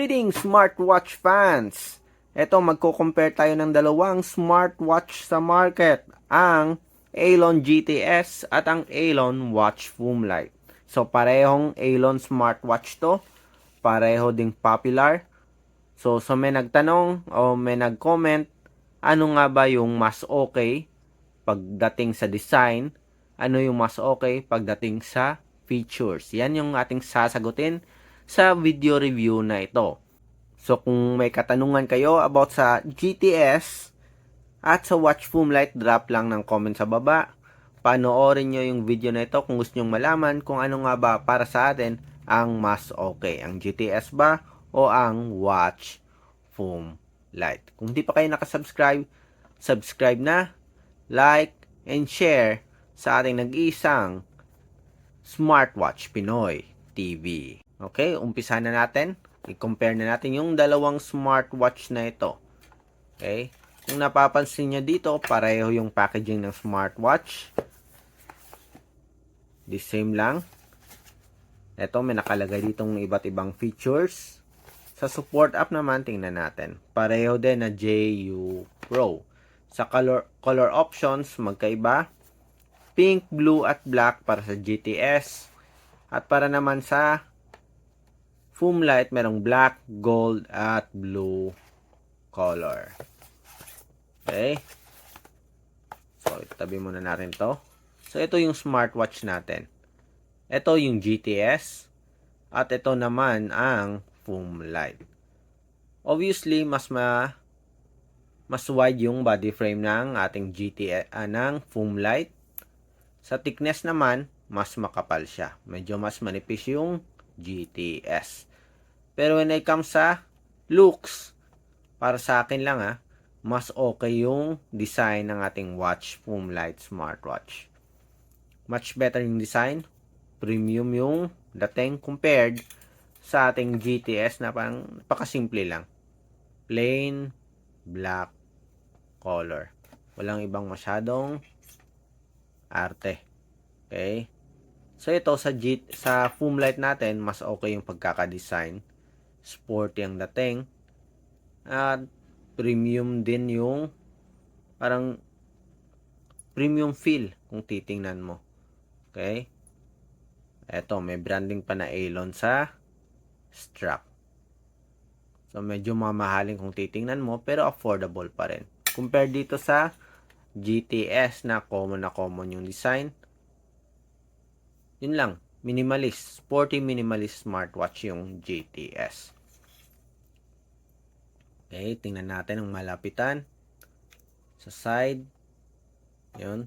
Greetings smartwatch fans! Ito, magko-compare tayo ng dalawang smartwatch sa market. Ang Alon GTS at ang Alon Watch Foam Light. So, parehong Alon smartwatch to. Pareho ding popular. So, so may nagtanong o may nag-comment, ano nga ba yung mas okay pagdating sa design? Ano yung mas okay pagdating sa features? Yan yung ating sasagutin sa video review na ito. So kung may katanungan kayo about sa GTS at sa Watch Foam Light, drop lang ng comment sa baba. Panoorin nyo yung video na ito kung gusto nyong malaman kung ano nga ba para sa atin ang mas okay. Ang GTS ba o ang Watch Foam Light. Kung di pa kayo nakasubscribe, subscribe na, like, and share sa ating nag-iisang Smartwatch Pinoy TV. Okay, umpisa na natin. I-compare na natin yung dalawang smartwatch na ito. Okay? Kung napapansin nyo dito, pareho yung packaging ng smartwatch. The same lang. Ito, may nakalagay ditong iba't ibang features. Sa support app naman, tingnan natin. Pareho din na JU Pro. Sa color, color options, magkaiba. Pink, blue, at black para sa GTS. At para naman sa foam light, merong black, gold, at blue color. Okay? So, itabi muna natin to. So, ito yung smartwatch natin. Ito yung GTS. At ito naman ang foam light. Obviously, mas ma mas wide yung body frame ng ating GTS ah, ng foam light. Sa thickness naman, mas makapal siya. Medyo mas manipis yung GTS. Pero when it comes sa looks, para sa akin lang ha, mas okay yung design ng ating watch foam light smartwatch. Much better yung design. Premium yung dating compared sa ating GTS na parang pakasimple lang. Plain black color. Walang ibang masyadong arte. Okay? So ito sa G sa foam light natin, mas okay yung pagkaka-design sporty ang dating. At premium din yung parang premium feel kung titingnan mo. Okay? Eto, may branding pa na Alon sa strap. So, medyo mamahalin kung titingnan mo, pero affordable pa rin. Compare dito sa GTS na common na common yung design. Yun lang minimalist, sporty minimalist smartwatch yung GTS. Okay, tingnan natin ang malapitan. Sa side. Yun.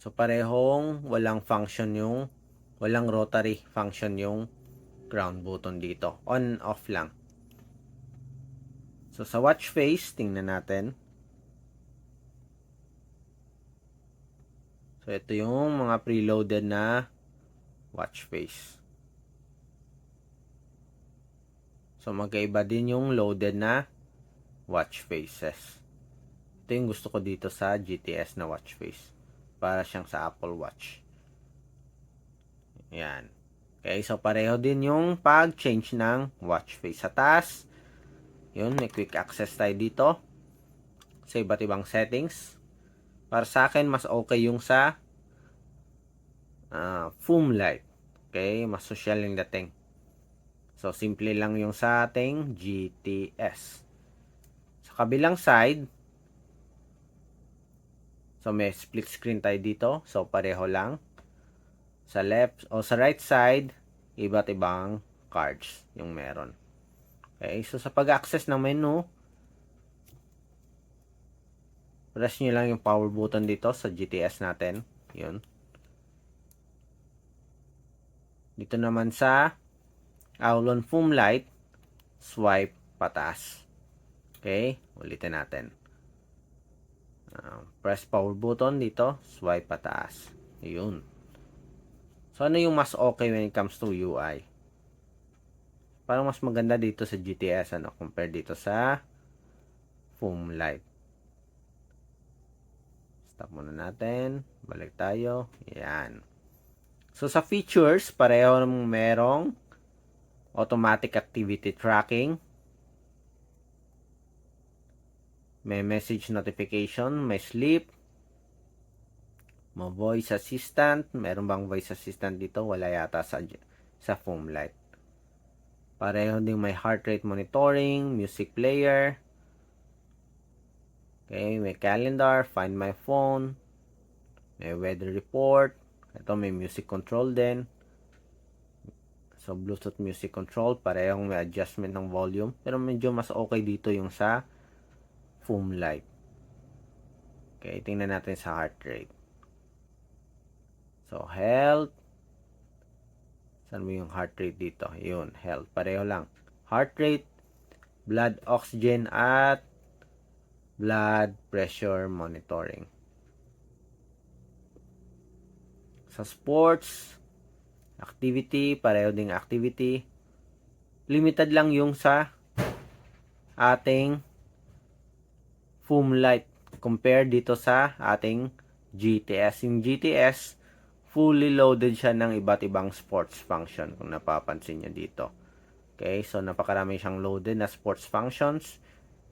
So, parehong walang function yung, walang rotary function yung ground button dito. On, off lang. So, sa watch face, tingnan natin. So, ito yung mga preloaded na watch face. So, magkaiba din yung loaded na watch faces. Ito yung gusto ko dito sa GTS na watch face. Para siyang sa Apple Watch. Yan. Okay, so pareho din yung pag-change ng watch face. Sa taas, yun, may quick access tayo dito. Sa iba't ibang settings. Para sa akin, mas okay yung sa uh, foam light. Okay, mas social yung dating. So, simple lang yung sa ating GTS. Sa kabilang side, so may split screen tayo dito. So, pareho lang. Sa left o sa right side, iba't ibang cards yung meron. Okay, so sa pag-access ng menu, press nyo lang yung power button dito sa GTS natin. Yun. Dito naman sa Aulon Foam Light, swipe pataas. Okay, ulitin natin. Uh, press power button dito, swipe pataas. Yun. So, ano yung mas okay when it comes to UI? Parang mas maganda dito sa GTS, ano, compare dito sa Foam Light. Stop muna natin. Balik tayo. Yan. So, sa features, pareho namang merong automatic activity tracking, may message notification, may sleep, may voice assistant, meron bang voice assistant dito? Wala yata sa sa foam light. Pareho din may heart rate monitoring, music player. Okay, may calendar, find my phone, may weather report. Ito may music control din. So, Bluetooth music control, parehong may adjustment ng volume. Pero medyo mas okay dito yung sa foam light. Okay, tingnan natin sa heart rate. So, health. Saan mo yung heart rate dito? Yun, health. Pareho lang. Heart rate, blood oxygen, at blood pressure monitoring. Sa sports, activity, pareho ding activity. Limited lang yung sa ating foam light compared dito sa ating GTS. Yung GTS, fully loaded siya ng iba't ibang sports function kung napapansin nyo dito. Okay, so napakarami siyang loaded na sports functions.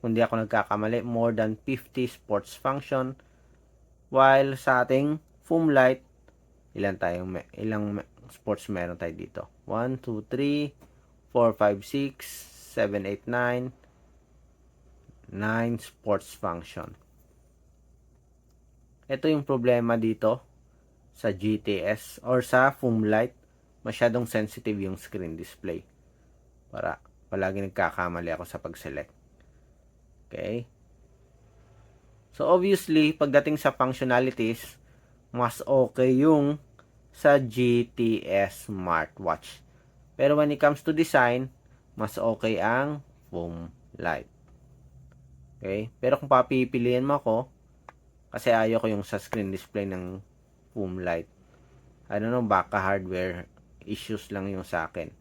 Kung di ako nagkakamali, more than 50 sports function. While sa ating foam light, ilan tayong ilang sports meron tayo dito? 1, 2, 3, 4, 5, 6, 7, 8, 9, 9 sports function. Ito yung problema dito sa GTS or sa foam light. Masyadong sensitive yung screen display. Para palagi nagkakamali ako sa pag-select. Okay? So obviously, pagdating sa functionalities, mas okay yung sa GTS smartwatch. Pero when it comes to design, mas okay ang foam light. Okay? Pero kung papipiliin mo ako, kasi ayaw ko yung sa screen display ng foam light. Don't know, baka hardware issues lang yung sa akin.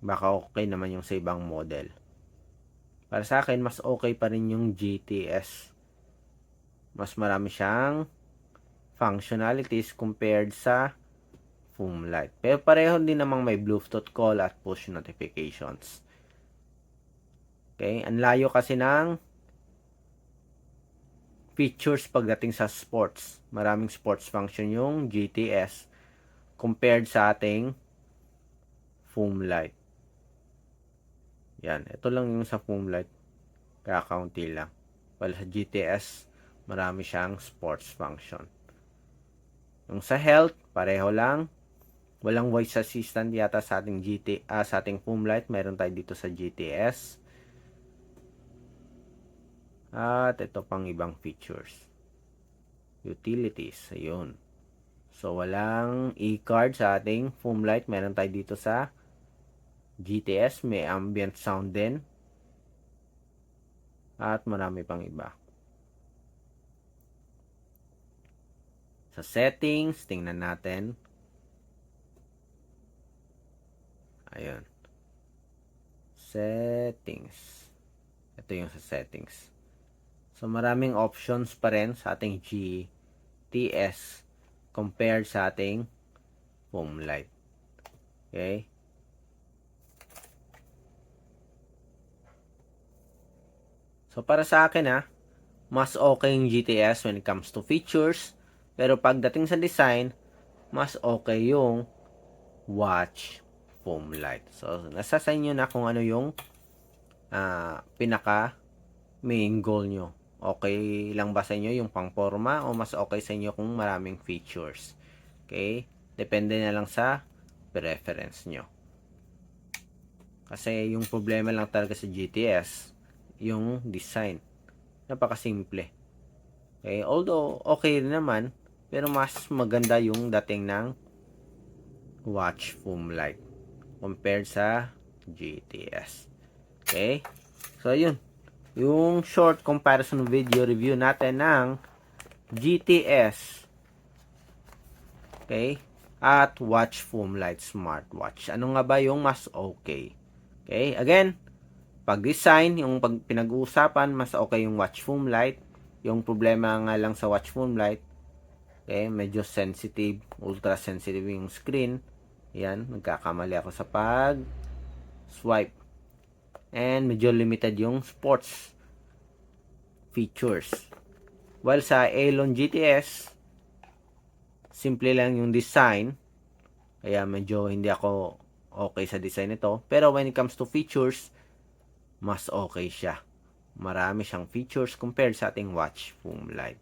Baka okay naman yung sa ibang model. Para sa akin, mas okay pa rin yung GTS. Mas marami siyang functionalities compared sa foam light. Pero pareho din namang may Bluetooth call at push notifications. Okay, ang layo kasi ng features pagdating sa sports. Maraming sports function yung GTS compared sa ating foam light. Yan, ito lang yung sa foam light. Kakaunti lang. While sa GTS, marami siyang sports function. Yung sa health, pareho lang. Walang voice assistant yata sa ating GT, ah, sa ating foam light. Meron tayo dito sa GTS. At ito pang ibang features. Utilities, ayun. So, walang e-card sa ating foam light. Meron tayo dito sa GTS. May ambient sound din. At marami pang iba. Sa settings, tingnan natin. Ayun. Settings. Ito yung sa settings. So, maraming options pa rin sa ating GTS compared sa ating foam light. Okay? So, para sa akin ha, mas okay yung GTS when it comes to features. Pero pagdating sa design, mas okay yung watch foam light. So, nasa sa inyo na kung ano yung uh, pinaka main goal nyo okay lang ba sa inyo yung pangporma o mas okay sa inyo kung maraming features. Okay? Depende na lang sa preference nyo. Kasi yung problema lang talaga sa GTS, yung design. Napakasimple. Okay? Although, okay rin naman, pero mas maganda yung dating ng watch foam light compared sa GTS. Okay? So, yun yung short comparison video review natin ng GTS okay at watch foam light smartwatch ano nga ba yung mas okay okay again pag design yung pag pinag-uusapan mas okay yung watch foam light yung problema nga lang sa watch foam light okay medyo sensitive ultra sensitive yung screen Ayan, nagkakamali ako sa pag swipe. And medyo limited yung sports features. While sa Elon GTS, simple lang yung design. Kaya medyo hindi ako okay sa design nito. Pero when it comes to features, mas okay siya. Marami siyang features compared sa ating watch Foam Light.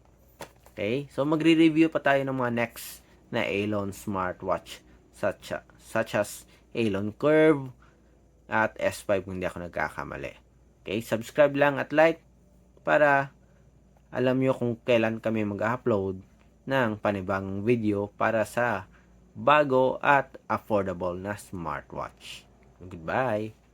Okay? So magre-review pa tayo ng mga next na Elon smartwatch such, such as Elon Curve at S5 kung hindi ako nagkakamali. Okay? Subscribe lang at like para alam nyo kung kailan kami mag-upload ng panibagong video para sa bago at affordable na smartwatch. Goodbye!